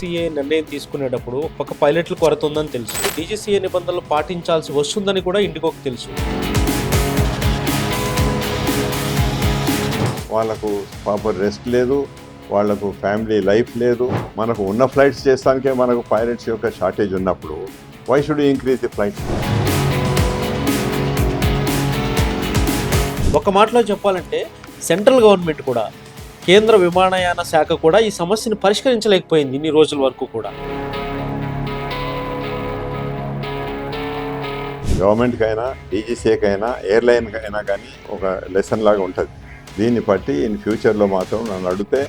DGCA నిర్ణయం తీసుకునేటప్పుడు ఒక పైలట్ల కొరత ఉందని తెలుసు. డీజీసీఏ నిబంధనలు పాటించాల్సి వస్తుందని కూడా ఇండిగోకి తెలుసు. వాళ్ళకు ప్రాపర్ రెస్ట్ లేదు వాళ్ళకు ఫ్యామిలీ లైఫ్ లేదు మనకు ఉన్న ఫ్లైట్స్ చేస్తానికే మనకు పైలట్స్ యొక్క షార్టేజ్ ఉన్నప్పుడు why should increase the flight? ఒక మాటలో చెప్పాలంటే సెంట్రల్ గవర్నమెంట్ కూడా కేంద్ర విమానయాన శాఖ కూడా ఈ సమస్యను పరిష్కరించలేకపోయింది ఇన్ని రోజుల వరకు కూడా. గవర్నమెంట్కి అయినా ఎయిర్లైన్కైనా ఎయిర్లైన్కి అయినా కానీ ఒక లెసన్ లాగా ఉంటుంది. దీన్ని బట్టి ఇన్ ఫ్యూచర్లో మాత్రం నన్ను అడిగితే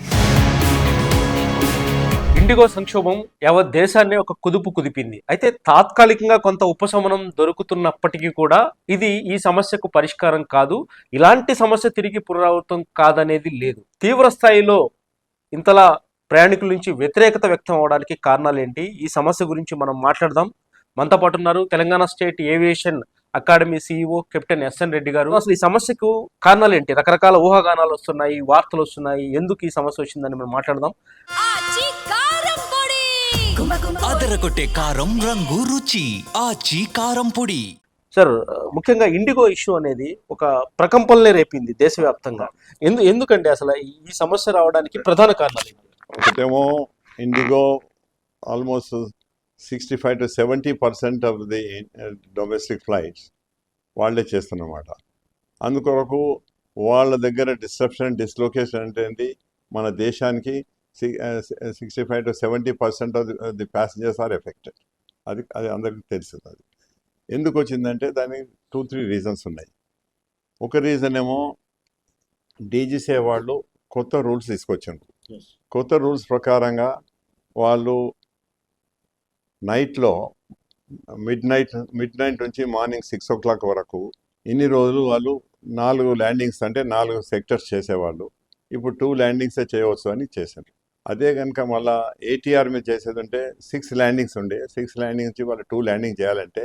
ఇండిగో సంక్షోభం యావత్ దేశాన్ని ఒక కుదుపు కుదిపింది. అయితే తాత్కాలికంగా కొంత ఉపశమనం దొరుకుతున్నప్పటికీ కూడా ఇది ఈ సమస్యకు పరిష్కారం కాదు. ఇలాంటి సమస్య తిరిగి పునరావృతం కాదనేది లేదు. తీవ్ర స్థాయిలో ఇంతలా ప్రయాణికుల నుంచి వ్యతిరేకత వ్యక్తం అవడానికి కారణాలు ఏంటి? ఈ సమస్య గురించి మనం మాట్లాడదాం. మనతో పాటు ఉన్నారు Telangana state aviation academy CEO captain SN Reddy గారు. అసలు ఈ సమస్యకు కారణాలు ఏంటి? రకరకాల ఊహాగానాలు వస్తున్నాయి వార్తలు వస్తున్నాయి. ఎందుకు ఈ సమస్య వచ్చిందని మనం మాట్లాడదాం. అదరగొట్టే కారం రంగు రుచి ఆచి కారం పొడి. సార్ ముఖ్యంగా ఇండిగో ఇష్యూ అనేది ఒక ప్రకంపనలే రేపింది దేశవ్యాప్తంగా. ఎందు ఎందుకండి అసలు ఈ- సమస్య రావడానికి ప్రధాన కారణాలు ఏంటి? ఒకటేమో IndiGo almost sixty five to seventy percent of the domestic flights వాళ్ళే చేస్తున్నమాట. అందుకొరకు వాళ్ళ దగ్గర డిస్ట్రప్షన్ డిస్లొకేషన్ అంటే మన దేశానికి sixty five to seventy percent of the passengers are affected అది అది అందరికీ తెలుస్తుంది అది. ఎందుకు వచ్చిందంటే దానికి టూ త్రీ రీజన్స్ ఉన్నాయి. ఒక రీజన్ ఏమో డీజీసీ వాళ్ళు కొత్త రూల్స్ తీసుకొచ్చిండ్రు కొత్త రూల్స్ ప్రకారంగా వాళ్ళు నైట్లో మిడ్ నైట్ మిడ్ నైట్ నుంచి మార్నింగ్ సిక్స్ ఓ క్లాక్ వరకు ఇన్ని రోజులు వాళ్ళు నాలుగు ల్యాండింగ్స్ అంటే నాలుగు సెక్టర్స్ చేసేవాళ్ళు. ఇప్పుడు టూ ల్యాండింగ్సే చేయవచ్చు అని చేశారు. అదే కనుక మళ్ళా ఏటీఆర్ మీద చేసేది ఉంటే సిక్స్ ల్యాండింగ్స్ ఉండే. సిక్స్ ల్యాండింగ్ నుంచి వాళ్ళు టూ ల్యాండింగ్ చేయాలంటే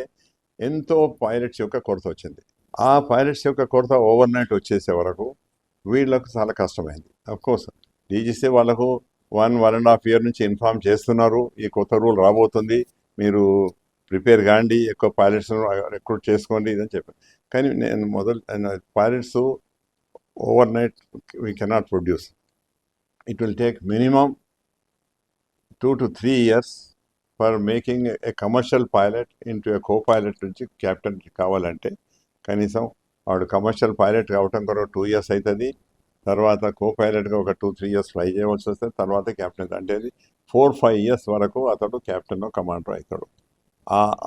ఎంతో పైలట్స్ యొక్క కొరత వచ్చింది. ఆ పైలట్స్ యొక్క కొరత ఓవర్ నైట్ వచ్చేసే వరకు వీళ్ళకు చాలా కష్టమైంది. కోర్స్ డీజీసీ వాళ్ళకు one one and half year నుంచి ఇన్ఫార్మ్ చేస్తున్నారు. ఈ కొత్త రూల్ రాబోతుంది. మీరు ప్రిపేర్ కాండి. ఎక్కువ పైలట్స్ రిక్రూట్ చేసుకోండి ఇదని చెప్పాను కానీ నేను మొదలు pilots overnight we cannot produce it will take minimum two to three years for making a commercial pilot into a co pilot నుంచి క్యాప్టెన్ కావాలంటే కనీసం వాడు కమర్షియల్ పైలట్ కావటం కొరకు టూ ఇయర్స్ అవుతుంది తర్వాత కో పైలట్గా ఒక టూ త్రీ ఇయర్స్ ఫ్లై చేయవలసి వస్తే తర్వాత క్యాప్టెన్ అంటే ఫోర్ ఫైవ్ ఇయర్స్ వరకు అతడు క్యాప్టెన్ కమాండర్ అవుతాడు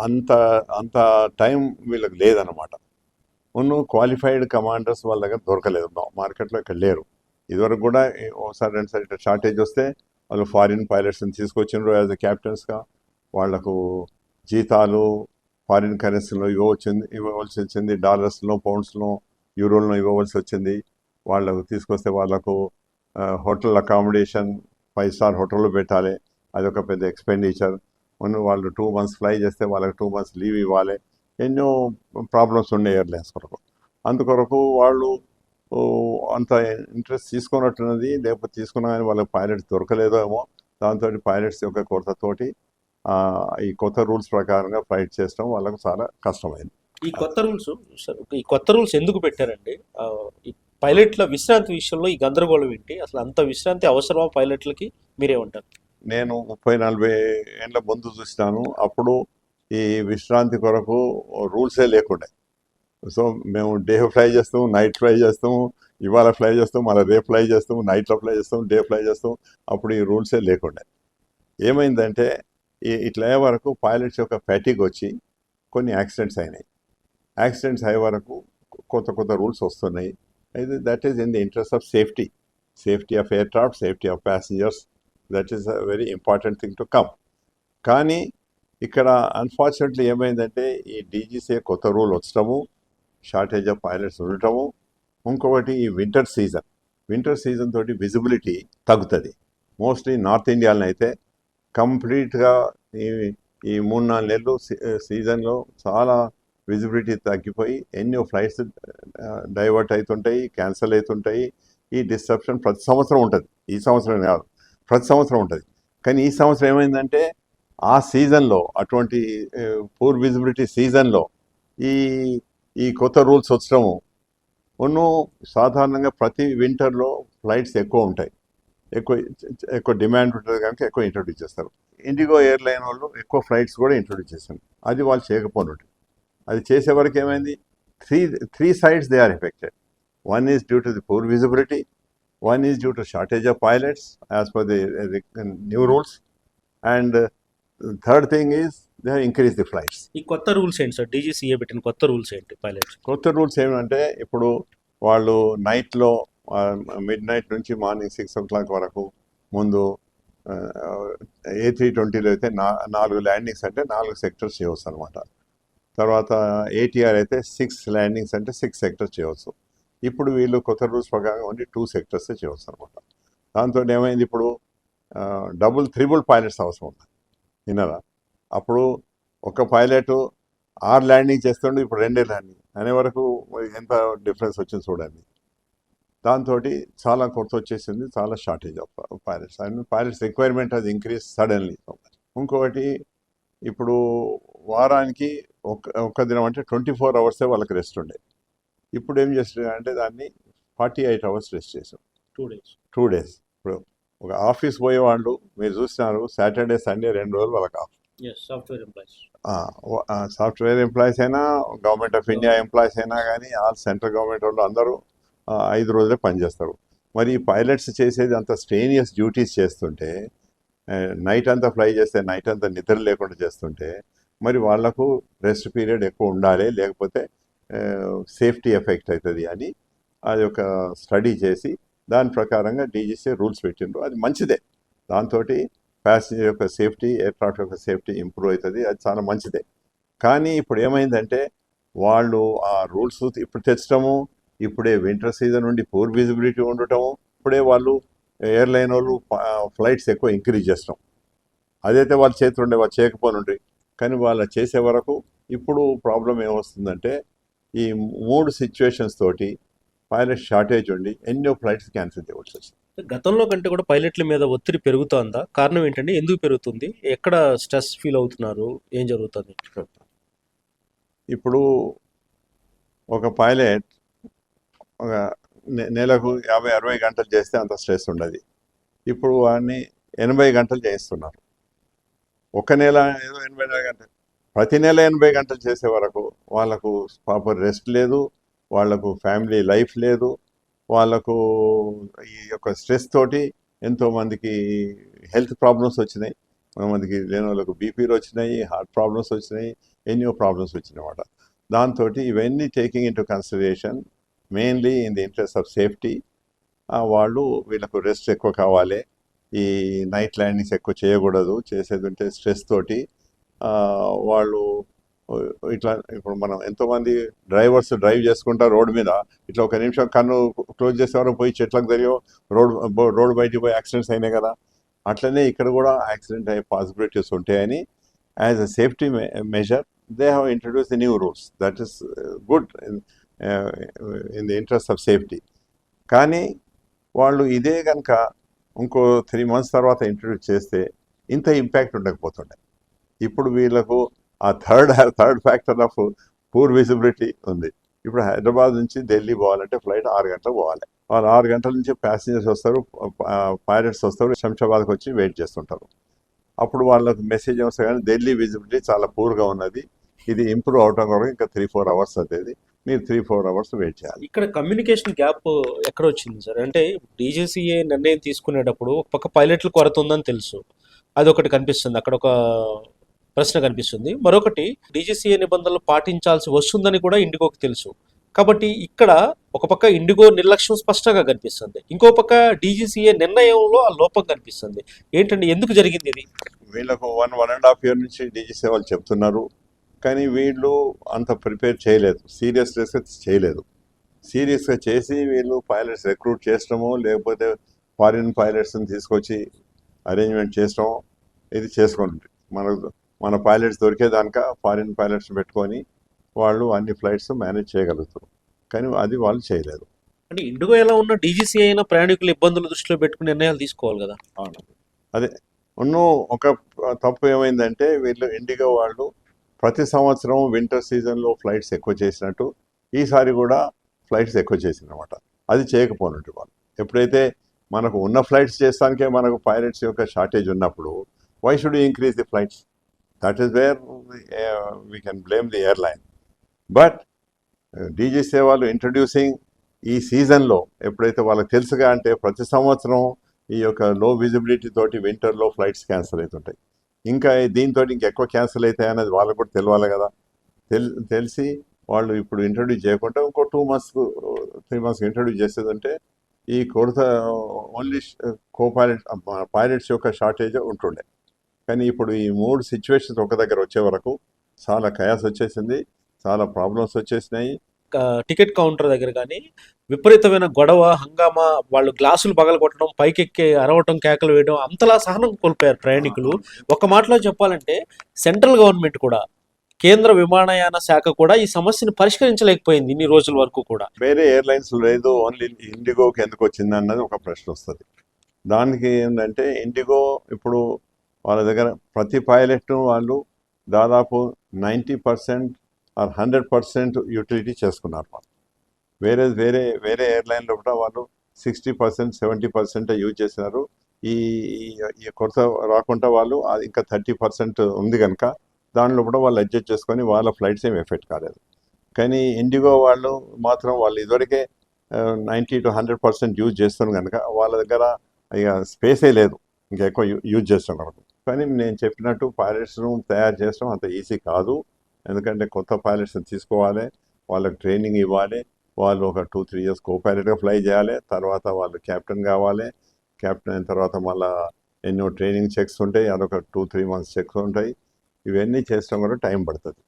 అంత అంత టైం వీళ్ళకి లేదనమాట ఉన్న క్వాలిఫైడ్ కమాండర్స్ వాళ్ళ దగ్గర దొరకలేదు. మార్కెట్లో ఇక్కడ లేరు. ఇదివరకు కూడా ఒకసారి రెండుసారి ఇట్లా షార్టేజ్ వస్తే వాళ్ళు ఫారిన్ పైలట్స్ని తీసుకొచ్చిండ్రు యాజ్ ఎ క్యాప్టెన్స్గా వాళ్ళకు జీతాలు ఫారిన్ కరెన్సీలో ఇవ్వచ్చింది ఇవ్వవలసి వచ్చింది డాలర్స్లో పౌండ్స్లో యూరోల్లో ఇవ్వవలసి వచ్చింది. వాళ్ళకు తీసుకొస్తే వాళ్ళకు హోటల్ అకామిడేషన్ ఫైవ్ స్టార్ హోటల్లో పెట్టాలి. అదొక పెద్ద ఎక్స్పెండిచర్ వాళ్ళు టూ మంత్స్ ఫ్లై చేస్తే వాళ్ళకి టూ మంత్స్ లీవ్ ఇవ్వాలి. ఎన్నో ప్రాబ్లమ్స్ ఉండే ఎయిర్లైన్స్ కొరకు. అందుకొరకు వాళ్ళు అంత ఇంట్రెస్ట్ తీసుకున్నట్టున్నది లేకపోతే తీసుకున్నా కానీ వాళ్ళకి పైలట్స్ దొరకలేదో ఏమో. దాంతో పైలట్స్ యొక్క కొరతతోటి ఈ కొత్త రూల్స్ ప్రకారంగా ఫ్లైట్ చేయడం వాళ్ళకు చాలా కష్టమైంది. ఈ కొత్త రూల్స్ ఈ కొత్త రూల్స్ ఎందుకు పెట్టారండి? పైలట్ల విశ్రాంతి విషయంలో ఈ గందరగోళం ఏంటి? అసలు అంత విశ్రాంతి అవసరమా పైలట్లకి? మీరేమంటారు? నేను ముప్పై నలభై ఏళ్ళ ముందు చూసినాను. అప్పుడు ఈ విశ్రాంతి కొరకు రూల్సే లేకుండే. సో మేము డే ఫ్లై చేస్తాం నైట్ ఫ్లై చేస్తాం ఇవాళ ఫ్లై చేస్తాం మళ్ళీ రేపు ఫ్లై చేస్తాం నైట్లో ఫ్లై చేస్తాం డే ఫ్లై చేస్తాం అప్పుడు ఈ రూల్సే లేకుండా. ఏమైందంటే ఇట్లా అయ్యే వరకు పైలట్స్ యొక్క ఫ్యాటిక్ వచ్చి కొన్ని యాక్సిడెంట్స్ అయినాయి. యాక్సిడెంట్స్ అయ్యే వరకు కొత్త కొత్త రూల్స్ వస్తున్నాయి. అయితే that is in the interest of safety safety of aircraft safety of passengers that is a very important thing to come కానీ ఇక్కడ అన్ఫార్చునేట్లీ ఏమైందంటే ఈ డీజీసీ కొత్త రూల్ వచ్చడము షార్టేజ్ ఆఫ్ పైలట్స్ ఉండటము ఇంకొకటి ఈ వింటర్ సీజన్ వింటర్ సీజన్ తోటి విజిబిలిటీ తగ్గుతుంది. మోస్ట్లీ నార్త్ ఇండియాలో అయితే కంప్లీట్గా ఈ ఈ మూడు నాలుగు నెలలు సీజన్లో చాలా విజిబిలిటీ తగ్గిపోయి ఎన్నో ఫ్లైట్స్ డైవర్ట్ అవుతుంటాయి క్యాన్సిల్ అవుతుంటాయి ఈ డిస్ట్రప్షన్ ప్రతి సంవత్సరం ఉంటుంది. ఈ సంవత్సరం కాదు ప్రతి సంవత్సరం ఉంటుంది. కానీ ఈ సంవత్సరం ఏమైందంటే ఆ సీజన్లో అటువంటి పూర్ విజిబిలిటీ సీజన్లో ఈ ఈ కొత్త రూల్స్ వచ్చడము. ఉన్ను సాధారణంగా ప్రతి వింటర్లో ఫ్లైట్స్ ఎక్కువ ఉంటాయి. ఎక్కువ ఎక్కువ డిమాండ్ ఉంటుంది కనుక ఎక్కువ ఇంట్రొడ్యూస్ చేస్తారు. ఇండిగో ఎయిర్లైన్ వాళ్ళు ఎక్కువ ఫ్లైట్స్ కూడా ఇంట్రొడ్యూస్ చేశారు అది వాళ్ళు చేయకపోను అది చేసే వరకు ఏమైంది? Three three sides they are affected. One is due to the poor visibility one is due to shortage of pilots as per the new rules. And third thing is they increase the flights ఈ కొత్త rules ఏంటి sir? DGCA పెట్టిన కొత్త rules ఏంటి pilots కొత్త rules ఏమంటే ఇప్పుడు వాళ్ళు నైట్లో మిడ్ నైట్ నుంచి మార్నింగ్ సిక్స్ ఓ క్లాక్ వరకు ముందు ఏ త్రీ ట్వంటీలో అయితే నా నాలుగు ల్యాండింగ్స్ అంటే నాలుగు సెక్టర్స్ చేయవచ్చు అనమాట తర్వాత ఏటీఆర్ అయితే సిక్స్ ల్యాండింగ్స్ అంటే సిక్స్ సెక్టర్స్ చేయవచ్చు. ఇప్పుడు వీళ్ళు కొత్త రూల్స్ ప్రకారం ఓన్లీ టూ సెక్టర్స్ చేయవచ్చు అనమాట దాంతో ఏమైంది ఇప్పుడు డబుల్ త్రిబుల్ పైలట్స్ అవసరం ఉంది. విన్నారా? అప్పుడు ఒక పైలట్ ఆరు ల్యాండింగ్ చేస్తుండే ఇప్పుడు రెండే ల్యాండింగ్. అనే వరకు ఎంత డిఫరెన్స్ వచ్చింది చూడండి. దాంతో చాలా కొరత వచ్చేసింది చాలా shortage of pilots. And pilots requirement అది ఇంక్రీజ్ సడన్లీ. ఇంకొకటి ఇప్పుడు వారానికి ఒక ఒక దినం అంటే ట్వంటీ ఫోర్ అవర్సే వాళ్ళకి రెస్ట్ ఉండే. ఇప్పుడు ఏం చేస్తున్నారు అంటే దాన్ని ఫార్టీ ఎయిట్ అవర్స్ రెస్ట్ చేసాం టూ డేస్ టూ డేస్ ఇప్పుడు ఒక ఆఫీస్ పోయే వాళ్ళు మీరు చూస్తున్నారు సాటర్డే సండే రెండు రోజులు వాళ్ళకి ఆఫ్. సాఫ్ట్వేర్ ఎంప్లాయీస్ అయినా గవర్నమెంట్ ఆఫ్ ఇండియా ఎంప్లాయీస్ అయినా కానీ ఆల్ సెంట్రల్ గవర్నమెంట్ వాళ్ళు అందరూ ఐదు రోజులే పనిచేస్తారు. మరి పైలట్స్ చేసేది అంత స్ట్రేనియస్ డ్యూటీస్ చేస్తుంటే నైట్ అంతా ఫ్లై చేస్తే నైట్ అంతా నిద్ర లేకుండా చేస్తుంటే మరి వాళ్ళకు రెస్ట్ పీరియడ్ ఎక్కువ ఉండాలి లేకపోతే సేఫ్టీ ఎఫెక్ట్ అవుతుంది అని అది ఒక స్టడీ చేసి దాని ప్రకారంగా డీజీసీ రూల్స్ పెట్టిండ్రు. అది మంచిదే. దాంతో ప్యాసింజర్ యొక్క సేఫ్టీ ఎయిర్క్రాఫ్ట్ యొక్క సేఫ్టీ ఇంప్రూవ్ అవుతుంది. అది చాలా మంచిదే. కానీ ఇప్పుడు ఏమైందంటే వాళ్ళు ఆ రూల్స్ ఇప్పుడు తెచ్చడము ఇప్పుడే వింటర్ సీజన్ నుండి పూర్ విజిబిలిటీ ఉండటము ఇప్పుడే వాళ్ళు ఎయిర్లైన్ వాళ్ళు ఫ్లైట్స్ ఎక్కువ ఇంక్రీజ్ చేస్తాం అదైతే వాళ్ళ చేతులు ఉండే వాళ్ళు చేయకపోనుండ్రి కానీ వాళ్ళు చేసే వరకు ఇప్పుడు ప్రాబ్లం ఏమొస్తుందంటే ఈ మూడు సిచ్యువేషన్స్ తోటి పైలట్ షార్టేజ్ ఉండి ఎన్నో ఫ్లైట్స్ క్యాన్సిల్ చేయవలసి వచ్చింది గతంలో కంటే కూడా పైలట్ల మీద ఒత్తిడి పెరుగుతోందా? కారణం ఏంటంటే ఎందుకు పెరుగుతుంది? ఎక్కడ స్ట్రెస్ ఫీల్ అవుతున్నారు? ఏం జరుగుతుంది? ఇప్పుడు ఒక పైలట్ ఒక నెలకు యాభై అరవై గంటలు చేస్తే అంత స్ట్రెస్ ఉండదు. ఇప్పుడు వాడిని ఎనభై గంటలు చేయిస్తున్నారు. ఒక నెల ఏదో ఎనభై గంటలు. ప్రతి నెల ఎనభై గంటలు చేసే వరకు వాళ్ళకు ప్రాపర్ రెస్ట్ లేదు. వాళ్ళకు ఫ్యామిలీ లైఫ్ లేదు. వాళ్ళకు ఈ యొక్క స్ట్రెస్ తోటి ఎంతో మందికి హెల్త్ ప్రాబ్లమ్స్ వచ్చినాయి. కొంతమందికి లేని వాళ్ళకు బీపీలు వచ్చినాయి హార్ట్ ప్రాబ్లమ్స్ వచ్చినాయి ఎన్నో ప్రాబ్లమ్స్ వచ్చినాయి దాంతో ఇవన్నీ taking into consideration mainly in the interest of safety. వాళ్ళు వీళ్ళకు రెస్ట్ ఎక్కువ కావాలి. ఈ నైట్ ల్యాండింగ్స్ ఎక్కువ చేయకూడదు. చేసేది ఉంటే స్ట్రెస్ తోటి వాళ్ళు ఇట్లా ఇప్పుడు మనం ఎంతోమంది డ్రైవర్స్ డ్రైవ్ చేసుకుంటా రోడ్ మీద. ఇట్లా ఒక నిమిషం కన్ను క్లోజ్ చేసేవారు పోయి చెట్లకు తెలియవు. రోడ్ రోడ్ బయటికి పోయి యాక్సిడెంట్స్ అయినాయి కదా. అట్లనే ఇక్కడ కూడా యాక్సిడెంట్ అయ్యే పాసిబిలిటీస్ ఉంటాయని as a safety measure they have introduce the new rules. That is good in the interest of safety. కానీ వాళ్ళు ఇదే కనుక ఇంకో త్రీ మంత్స్ తర్వాత ఇంట్రడ్యూస్ చేస్తే ఇంత ఇంపాక్ట్ ఉండకపోతుండే. ఇప్పుడు వీళ్ళకు ఆ third third factor of poor visibility ఉంది. ఇప్పుడు హైదరాబాద్ నుంచి ఢిల్లీ పోవాలంటే ఫ్లైట్ ఆరు గంటలకు పోవాలి. వాళ్ళు ఆరు గంటల నుంచి ప్యాసింజర్స్ వస్తారు పైలట్స్ వస్తారు శంషాబాద్కి వచ్చి వెయిట్ చేస్తుంటారు. అప్పుడు వాళ్ళకి మెసేజ్ వస్తే కానీ ఢిల్లీ విజిబిలిటీ చాలా పూర్గా ఉన్నది. ఇది ఇంప్రూవ్ అవడం కూడా ఇంకా త్రీ ఫోర్ అవర్స్ అవుతుంది మీరు త్రీ ఫోర్ అవర్స్ వెయిట్ చేయాలి. ఇక్కడ కమ్యూనికేషన్ గ్యాప్ ఎక్కడ వచ్చింది సార్? అంటే డీజీసీఏ నిర్ణయం తీసుకునేటప్పుడు ఒక పక్క పైలట్ల కొరత ఉందని తెలుసు. అది ఒకటి కనిపిస్తుంది. అక్కడ ఒక ప్రశ్న కనిపిస్తుంది. మరొకటి డీజీసీఏ నిబంధనలు పాటించాల్సి వస్తుందని కూడా ఇండిగోకి తెలుసు. కాబట్టి ఇక్కడ ఒక పక్క ఇండిగో నిర్లక్ష్యం స్పష్టంగా కనిపిస్తుంది. ఇంకో పక్క డీజీసీఏ నిర్ణయంలో ఆ లోపం కనిపిస్తుంది. ఏంటండి ఎందుకు జరిగింది ఇది? వీళ్ళకు one one and half year నుంచి డీజీసీ వాళ్ళు చెప్తున్నారు. కానీ వీళ్ళు అంత ప్రిపేర్ చేయలేదు. సీరియస్నెస్గా చేయలేదు. సీరియస్గా చేసి వీళ్ళు పైలట్స్ రిక్రూట్ చేసడమో లేకపోతే ఫారిన్ పైలట్స్ని తీసుకొచ్చి అరేంజ్మెంట్ చేసడం ఇది చేసుకోండి. మనకు మన పైలట్స్ దొరికేదానిక ఫారిన్ పైలట్స్ పెట్టుకొని వాళ్ళు అన్ని ఫ్లైట్స్ మేనేజ్ చేయగలుగుతారు. కానీ అది వాళ్ళు చేయలేదు. అంటే ఇండిగో ఎలా ఉన్న డీజీసీ అయినా ప్రయాణికుల ఇబ్బందులు దృష్టిలో పెట్టుకుని నిర్ణయాలు తీసుకోవాలి కదా. అవును. అదే ఉన్ను ఒక తప్పు ఏమైందంటే వీళ్ళు ఇండిగో వాళ్ళు ప్రతి సంవత్సరం వింటర్ సీజన్లో ఫ్లైట్స్ ఎక్కువ చేసినట్టు ఈసారి కూడా ఫ్లైట్స్ ఎక్కువ చేసిందన్నమాట. అది చేయకపోయినట్టు వాళ్ళు. ఎప్పుడైతే మనకు ఉన్న ఫ్లైట్స్ చేస్తానికే మనకు పైలట్స్ యొక్క షార్టేజ్ ఉన్నప్పుడు why should increase the flights that is where we can blame the airline but DGC వాళ్ళు ఇంట్రడ్యూసింగ్ ఈ సీజన్లో ఎప్పుడైతే వాళ్ళకి తెలుసుగా అంటే ప్రతి సంవత్సరం ఈ యొక్క లో విజిబిలిటీ తోటి వింటర్లో ఫ్లైట్స్ క్యాన్సిల్ అవుతుంటాయి. ఇంకా దీంతో ఇంకెక్కువ క్యాన్సిల్ అవుతాయి అనేది వాళ్ళకు కూడా తెలియాలి కదా. తెల్ తెలిసి వాళ్ళు ఇప్పుడు ఇంట్రడ్యూస్ చేయకుండా ఇంకో టూ మంత్స్కు త్రీ మంత్స్కి ఇంట్రడ్యూస్ చేసేదంటే ఈ కొరత ఓన్లీ కో పైలట్ పైలట్స్ యొక్క షార్టేజ్ ఉంటుండే. కానీ ఇప్పుడు ఈ మూడు సిచ్యువేషన్స్ ఒక దగ్గర వచ్చే వరకు చాలా కయాస్ వచ్చేసింది చాలా ప్రాబ్లమ్స్ వచ్చేసినాయి. టికెట్ కౌంటర్ దగ్గర కానీ విపరీతమైన గొడవ హంగామా వాళ్ళు గ్లాసులు పగలగొట్టడం పైకెక్కి అరవటం కేకలు వేయడం అంతలా సహనం కోల్పోయారు ప్రయాణికులు. ఒక మాటలో చెప్పాలంటే సెంట్రల్ గవర్నమెంట్ కూడా కేంద్ర విమానయాన శాఖ కూడా ఈ సమస్యను పరిష్కరించలేకపోయింది ఇన్ని రోజుల వరకు కూడా. వేరే ఎయిర్లైన్స్ లేదు ఓన్లీ ఇండిగోకి ఎందుకు వచ్చింది అన్నది ఒక ప్రశ్న వస్తుంది. దానికి ఏంటంటే ఇండిగో ఇప్పుడు వాళ్ళ దగ్గర ప్రతి పైలెట్ వాళ్ళు దాదాపు ninety percent or hundred percent utility చేసుకున్నారు వాళ్ళు. వేరే వేరే వేరే ఎయిర్లైన్లో కూడా వాళ్ళు sixty percent seventy percent use చేసినారు. ఈ ఈ- కొరత రాకుండా వాళ్ళు ఇంకా థర్టీ పర్సెంట్ ఉంది కనుక దానిలో కూడా వాళ్ళు అడ్జస్ట్ చేసుకొని వాళ్ళ ఫ్లైట్స్ ఏం ఎఫెక్ట్ కాలేదు. కానీ ఇండిగో వాళ్ళు మాత్రం వాళ్ళు ఇదివరకే ninety to hundred percent use చేస్తున్నారు కనుక వాళ్ళ దగ్గర ఇక స్పేసే లేదు. ఇంకా ఎక్కువ యూ- యూజ్ చేస్తున్నారు కానీ నేను చెప్పినట్టు పైలట్స్ను తయారు చేయడం అంత ఈజీ కాదు. ఎందుకంటే కొత్త పైలట్స్ని తీసుకోవాలి. వాళ్ళకి ట్రైనింగ్ ఇవ్వాలి. వాళ్ళు ఒక టూ త్రీ ఇయర్స్ కో పైలట్గా ఫ్లై చేయాలి. తర్వాత వాళ్ళు కెప్టెన్ కావాలి. కెప్టెన్ అయిన తర్వాత మళ్ళీ ఎన్నో ట్రైనింగ్ చెక్స్ ఉంటాయి. అదొక టూ త్రీ మంత్స్ చెక్స్ ఉంటాయి. ఇవన్నీ చేసడం కూడా టైం పడుతుంది.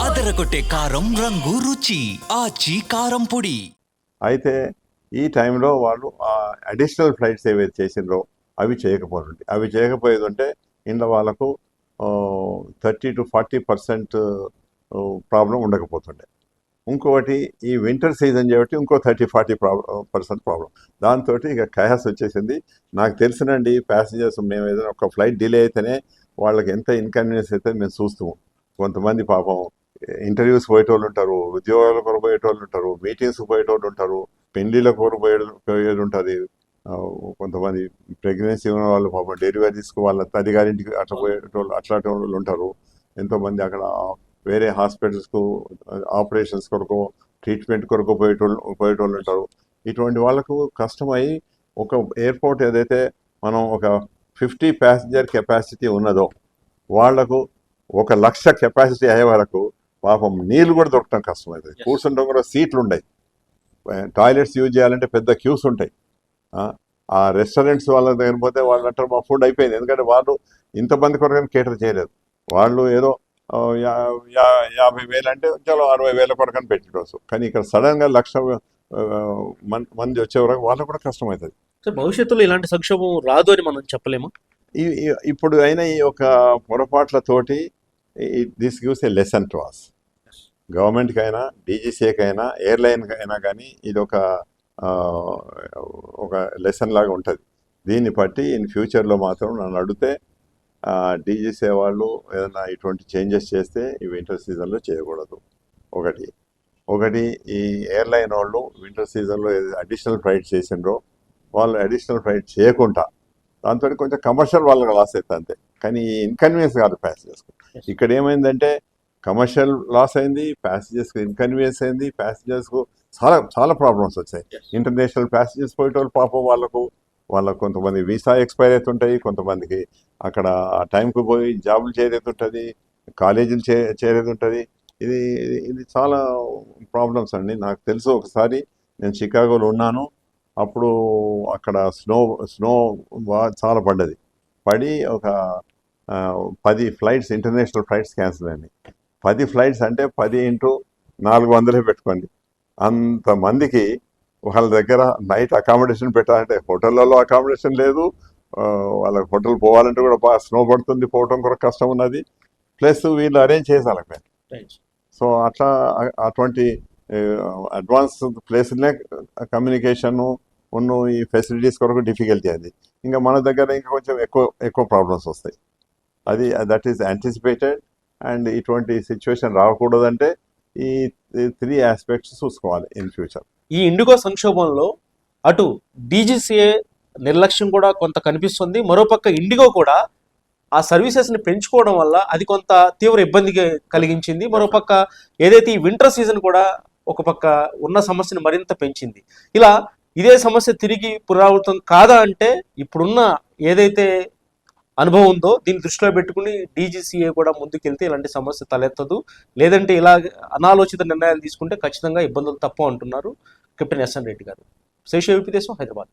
అదరగొట్టే కారం రంగు రుచి. ఆచి కారం పొడి. అయితే ఈ టైంలో వాళ్ళు ఆ అడిషనల్ ఫ్లైట్స్ ఏవైతే చేసిండ్రో అవి చేయకపోతుంటే అవి చేయకపోయేది ఉంటే ఇంట్లో వాళ్ళకు thirty to forty percent problem ఉండకపోతుండే. ఇంకొకటి ఈ వింటర్ సీజన్ చేయబట్టి ఇంకో thirty forty problem percent problem. దాంతో ఇక కయాస్ వచ్చేసింది. నాకు తెలిసినండి ప్యాసింజర్స్ మేము ఏదైనా ఒక ఫ్లైట్ డిలే అయితేనే వాళ్ళకి ఎంత ఇన్కన్వీనియన్స్ అయితే మేము చూస్తాము. కొంతమంది పాపం ఇంటర్వ్యూస్ పోయేటోళ్ళు ఉంటారు ఉద్యోగాలకు పోయేటోళ్ళు ఉంటారు మీటింగ్స్ పోయేటోళ్ళు ఉంటారు. పెళ్ళిళ్ళ కొరకు పోయే పోయేది ఉంటుంది కొంతమంది ప్రెగ్నెన్సీ ఉన్న వాళ్ళు పాపం డెలివరీస్ వాళ్ళ తల్లిగారింటికి అట్లా పోయేటోళ్ళు అట్లాంటి వాళ్ళు ఉంటారు. ఎంతోమంది అక్కడ వేరే హాస్పిటల్స్కు ఆపరేషన్స్ కొరకు ట్రీట్మెంట్ కొరకు పోయేటోళ్ళు పోయేటోళ్ళు ఉంటారు. ఇటువంటి వాళ్ళకు కష్టమై ఒక ఎయిర్పోర్ట్ ఏదైతే మనం ఒక ఫిఫ్టీ ప్యాసింజర్ కెపాసిటీ ఉన్నదో వాళ్ళకు ఒక లక్ష కెపాసిటీ అయ్యే వరకు పాపం నీళ్ళు కూడా దొరకడం కష్టమవుతుంది. కూర్చుంటాం కూడా సీట్లు ఉండయి టాయిలెట్స్ యూజ్ చేయాలంటే పెద్ద క్యూస్ ఉంటాయి. ఆ, రెస్టారెంట్స్ వాళ్ళ దగ్గర పోతే వాళ్ళు అంటారు మా ఫుడ్ అయిపోయింది. ఎందుకంటే వాళ్ళు ఇంతమంది కొరకు కేటర్ చేయలేదు. వాళ్ళు ఏదో యాభై వేలు అంటే చలో అరవై వేల కొరకు అని పెట్టవచ్చు కానీ ఇక్కడ సడన్గా లక్ష మంది వచ్చే వరకు వాళ్ళకు కూడా కష్టం అవుతుంది సో భవిష్యత్తులో ఇలాంటి సంక్షోభం రాదు అని మనం చెప్పలేము? ఇప్పుడు అయిన ఈ యొక్క పొరపాట్లతోటి this gives a lesson to us గవర్నమెంట్కి అయినా ఎయిర్లైన్కి అయినా కానీ ఇది ఒక ఒక లెసన్ లాగా ఉంటుంది. దీన్ని బట్టి ఇన్ ఫ్యూచర్లో మాత్రం నన్ను అడిగితే డీజీసీ వాళ్ళు ఏదైనా ఇటువంటి చేంజెస్ చేస్తే ఈ వింటర్ సీజన్లో చేయకూడదు. ఒకటి. ఒకటి ఈ ఎయిర్లైన్ వాళ్ళు వింటర్ సీజన్లో అడిషనల్ ఫ్లైట్ చేసిండ్రో వాళ్ళు అడిషనల్ ఫ్లైట్ చేయకుండా దాంతో కొంచెం కమర్షియల్ వాళ్ళకి లాస్ అవుతుంది అంతే కానీ ఇన్కన్వీనియన్స్ కాదు ప్యాసింజర్స్కి. ఇక్కడ ఏమైందంటే కమర్షియల్ లాస్ అయింది ప్యాసింజర్స్కి ఇన్కన్వీనియన్స్ అయింది ప్యాసింజర్స్కు చాలా చాలా ప్రాబ్లమ్స్ వచ్చాయి. ఇంటర్నేషనల్ ప్యాసింజర్స్ పోయేటోళ్ళు పాపం వాళ్ళకు వాళ్ళకు కొంతమంది వీసా ఎక్స్పైర్ అవుతుంటాయి కొంతమందికి అక్కడ ఆ పోయి జాబులు చేరేది ఉంటుంది కాలేజీలు చే చేరేది ఉంటుంది ఇది ఇది- చాలా ప్రాబ్లమ్స్ అండి. నాకు తెలుసు ఒకసారి నేను చికాగోలో ఉన్నాను. అప్పుడు అక్కడ స్నో స్నో చాలా పడ్డది. పడి ఒక పది ఫ్లైట్స్ ఇంటర్నేషనల్ ఫ్లైట్స్ క్యాన్సిల్ అయినాయి. పది ఫ్లైట్స్ అంటే పది ఇంటూ నాలుగు వందలే పెట్టుకోండి. అంతమందికి వాళ్ళ దగ్గర నైట్ అకామిడేషన్ పెట్టాలంటే హోటళ్ళలో అకామిడేషన్ లేదు. ఆ, వాళ్ళకి హోటల్ పోవాలంటే కూడా బాగా స్నో పడుతుంది పోవటం కూడా కష్టం ఉన్నది. ప్లస్ వీళ్ళు అరేంజ్ చేసాలి సో అట్లా అటువంటి అడ్వాన్స్ ప్లేస్లనే కమ్యూనికేషను ఉన్న ఈ ఫెసిలిటీస్ కొరకు డిఫికల్టీ అది. ఇంకా మన దగ్గర ఇంకా కొంచెం ఎక్కువ ఎక్కువ ప్రాబ్లమ్స్ వస్తాయి. అది దట్ ఈస్ యాంటిసిపేటెడ్ అండ్ ఇటువంటి సిచ్యువేషన్ రాకూడదంటే ఈ త్రీ ఆస్పెక్ట్స్ చూసుకోవాలి ఇన్ ఫ్యూచర్ ఈ ఇండిగో సంక్షోభంలో అటు డీజీసీఏ నిర్లక్ష్యం కూడా కొంత కనిపిస్తుంది. మరోపక్క ఇండిగో కూడా ఆ సర్వీసెస్ని పెంచుకోవడం వల్ల అది కొంత తీవ్ర ఇబ్బంది కలిగించింది. మరోపక్క ఏదైతే ఈ వింటర్ సీజన్ కూడా ఒక పక్క ఉన్న సమస్యను మరింత పెంచింది. ఇలా ఇదే సమస్య తిరిగి పునరావృతం కాదా అంటే ఇప్పుడున్న ఏదైతే అనుభవం ఉందో దీన్ని దృష్టిలో పెట్టుకుని డీజీసీఏ కూడా ముందుకెళ్తే ఇలాంటి సమస్య తలెత్తదు. లేదంటే ఇలా అనాలోచిత నిర్ణయాలు తీసుకుంటే ఖచ్చితంగా ఇబ్బందులు తప్ప అంటున్నారు కెప్టెన్ ఎస్ఎన్ రెడ్డి గారు. శేష యూపీ దేశం హైదరాబాద్.